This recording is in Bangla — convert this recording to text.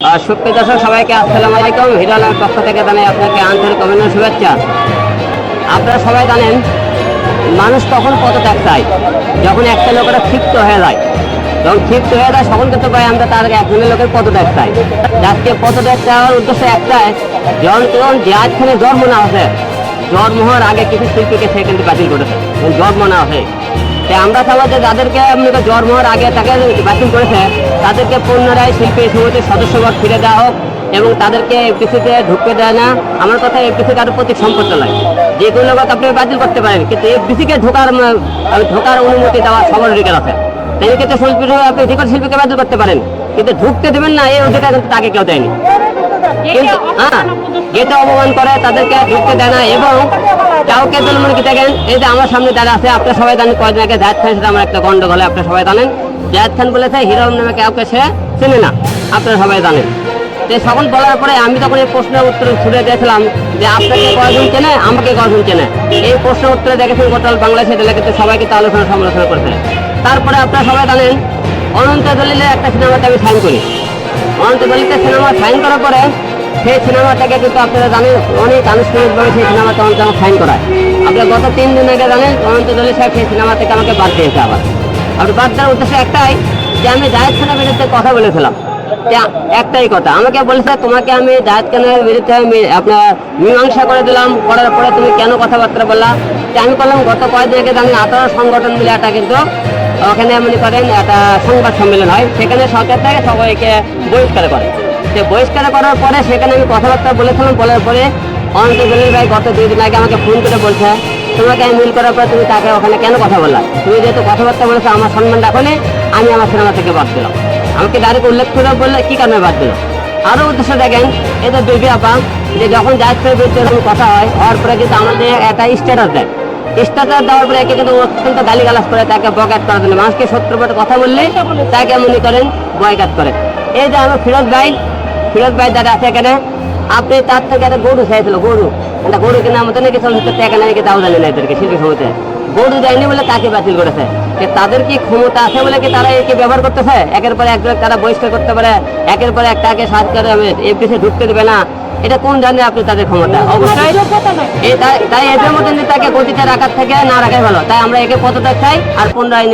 সুপ্রিয় দর্শক, সবাইকে আসসালামু আলাইকুম। হিরো আলমের পক্ষ থেকে জানাই আপনাকে আন্তরিক অভিনন্দন, শুভেচ্ছা। আপনারা সবাই জানেন, মানুষ তখন পদত্যাগ চায়? যখন একটা লোকেরা ক্ষিপ্ত হয়ে যায়। যখন ক্ষিপ্ত হয়ে যায় তখন কিন্তু ভাই, আমরা তার একজনের লোকের পদত্যাগ চাই। আজকে পদত্যাগ চাওয়ার উদ্দেশ্য একটাই, যখন তখন যেখানে জন্ম না আছে জন্ম হওয়ার আগে কিছু শিল্পীকে সে কিন্তু বাতিল করেছে। জন্ম না তাই আমরা চাবো যে যাদেরকে জন্ম হওয়ার আগে তাকে বাতিল করেছে, তাদেরকে পুনরায় শিল্পী সমিতির সদস্যপদ ফিরে দেওয়া হোক এবং তাদেরকে এফডিসিতে ঢুকতে দেয় না। আমার কথা এফডিসি কারোর প্রতি সম্পদ নয়। যে কোনো কথা আপনি বাতিল করতে পারেন, কিন্তু এফডিসিকে ঢোকার ঢোকার অনুমতি দেওয়া সবার অধিকার আছে। তাই ক্ষেত্রে শিল্পী আপনি রেকর্ড শিল্পীকে বাতিল করতে পারেন, কিন্তু ঢুকতে দেবেন না, এই অধিকার কিন্তু তাকে কেউ দেয়নি। গেটে অপমান করে তাদেরকে ঢুকতে দেয় না। এবং কাউকে দলমন কি দেখেন? এই যে আমার সামনে যারা আছে আপনারা সবাই জানেন কয়েকদিন আগে জাহেদ খানের সাথে আমার একটা গন্ডগোলে আপনারা সবাই জানেন। জাহেদ খান বলেছে হিরো নামে কাউকে সে চেনে না। আপনারা সবাই জানেন। তো এই সকল বলার পরে আমি তখন এই প্রশ্নের উত্তর ছুড়ে দিয়েছিলাম যে আপনাকে কয়জন চেনে আমাকে কয়জন চেনে? এই প্রশ্নের উত্তরে দেখেছেন গোটাল বাংলাদেশে দিলে কিন্তু সবাইকে কিন্তু আলোচনা সমালোচনা করেছে। তারপরে আপনারা সবাই জানেন অনন্ত দলিলে একটা সিনেমাতে আমি সাইন করি। অনন্ত দলিতে সিনেমা সাইন করার পরে সেই সিনেমাটাকে কিন্তু আপনারা জানেন, অনেক আনুষ্ঠানিকভাবে সেই সিনেমাটা অনেক আমার সাইন করায়। আপনারা গত তিন দিন আগে জানেন, অনন্ত দলি সাহেব সেই সিনেমা থেকে আমাকে বাদ দিয়েছে আবার। আপনি বাদ দেওয়ার উদ্দেশ্য একটাই যে আমি জাহেদ খানের বিরুদ্ধে কথা বলেছিলাম। একটাই কথা, আমাকে বলেছে তোমাকে আমি জাহেদ খানের বিরুদ্ধে আমি আপনার মীমাংসা করে দিলাম, করার পরে তুমি কেন কথাবার্তা বললা? আমি বললাম, গত কয়েকদিন আগে জানেন আঠারো সংগঠন মিলে একটা কিন্তু ওখানে মনে করেন একটা সংবাদ সম্মেলন হয়। সেখানে সরকার থেকে, সবাইকে বহিষ্কার করে। সে বহিষ্কার করার পরে সেখানে আমি কথাবার্তা বলেছিলাম, বলার পরে অনন্ত দলিল ভাই, গত দুই দিন আগে আমাকে ফোন করে বলছে, তোমাকে আমি মিল করার পর তুমি তাকে ওখানে কেন কথা বললা? তুমি যেহেতু কথাবার্তা বলেছ, আমার সম্মান রাখলে আমি আমার সিনেমা থেকে বাদ দিলাম। আমাকে ডাইরেক্ট উল্লেখ করে বললে, কী কারণে বাদ দিল আরও উদ্দেশ্য দেখেন যে বেবি আপা যে যখন জাতীয় বিরুদ্ধে কথা হয়, হওয়ার পরে কিন্তু আমাদের একটা স্ট্যাটাস দেয়। স্ট্যাটাস দেওয়ার পরে একে কিন্তু অত্যন্ত গালিগালাজ করে, তাকে বয়কাট করার জন্য। মানুষকে সত্য পথে কথা বললে তাকে মনে করেন বয়কাট করে এই যে আমার ফিরোজ ভাই ফিরোজ ভাই যারা আছে এখানে। আপনি তার থেকে একটা গরু চাইছিল, গরু। একটা গরু কেনার মতো নাকি চলছে টাকা নেই কি তাও জানি না এদেরকে, শিল্পী সমিতি গরু দেয়নি বলে তাকে বাতিল করেছে? তাদের কি ক্ষমতা আছে বলে কি তারা একে ব্যবহার করতেছে? একের পরে একজন তারা বহিষ্কার করতে পারে, একের পরে একটাকে সাজ করে এফডিসি ঢুকতে দেবে না। এটা কোন ধরনের আপনি তাদের ক্ষমতা? অবশ্যই। তাই এদের মধ্যে তাকে গতিতে রাখার থেকে না রাখাই ভালো। তাই আমরা একে পদত্যাগ চাই আর পুনরায়